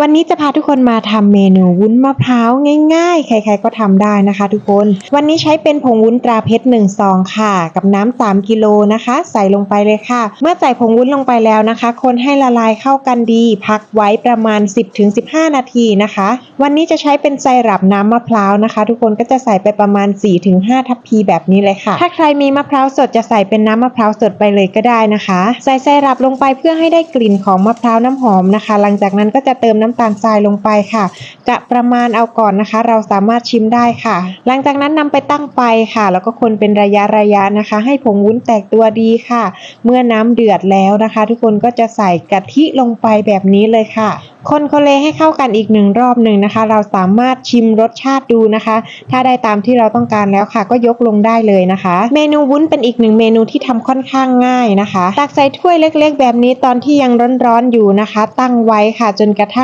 วันนี้จะพาทุกคนมาทำเมนูวุ้นมะพร้าวง่ายๆ ใครๆก็ทำได้นะคะ ทุกคน วันนี้ใช้เป็นผงวุ้นตราเพชร1ซองค่ะ กับน้ำ3กิโลนะคะ ใส่ลงไปเลยค่ะ เมื่อใส่ผงวุ้นลงไปแล้วนะคะ คนให้ละลายเข้ากันดี พักไว้ประมาณ 10-15 นาทีนะคะ วันนี้จะใช้เป็นไซรัปน้ำมะพร้าวนะคะ ทุกคนก็จะใส่ไปประมาณ 4-5 ทัพพีแบบนี้เลยค่ะ ถ้าใครมีมะพร้าวสดจะใส่เป็นน้ำมะพร้าวสดไปเลยก็ได้นะคะ ใส่ไซรัปลงไปเพื่อให้ได้กลิ่นของมะพร้าวน้ำหอมนะคะ หลังจากนั้นก็จะเติมน้ำตาลทรายลงไปค่ะกะประมาณเอาก่อนนะคะ เราสามารถชิมได้ค่ะ หลังจากนั้นนำไปตั้งไฟค่ะ แล้วก็คนเป็นระยะระยะนะคะ ให้ผงวุ้นแตกตัวดีค่ะ เมื่อน้ำเดือดแล้วนะคะ ทุกคนก็จะใส่กะทิลงไปแบบนี้เลยค่ะ คนโคเลให้เข้ากันอีกหนึ่งรอบหนึ่งนะคะ เราสามารถชิมรสชาติดูนะคะ ถ้าได้ตามที่เราต้องการแล้วค่ะ ก็ยกลงได้เลยนะคะ เมนูวุ้นเป็นอีกหนึ่งเมนูที่ทำค่อนข้างง่ายนะคะ ตักใส่ถ้วยเล็ก ๆ แบบนี้ตอนที่ยังร้อนๆอยู่นะคะ ตั้งไว้ค่ะจนกระทั่ง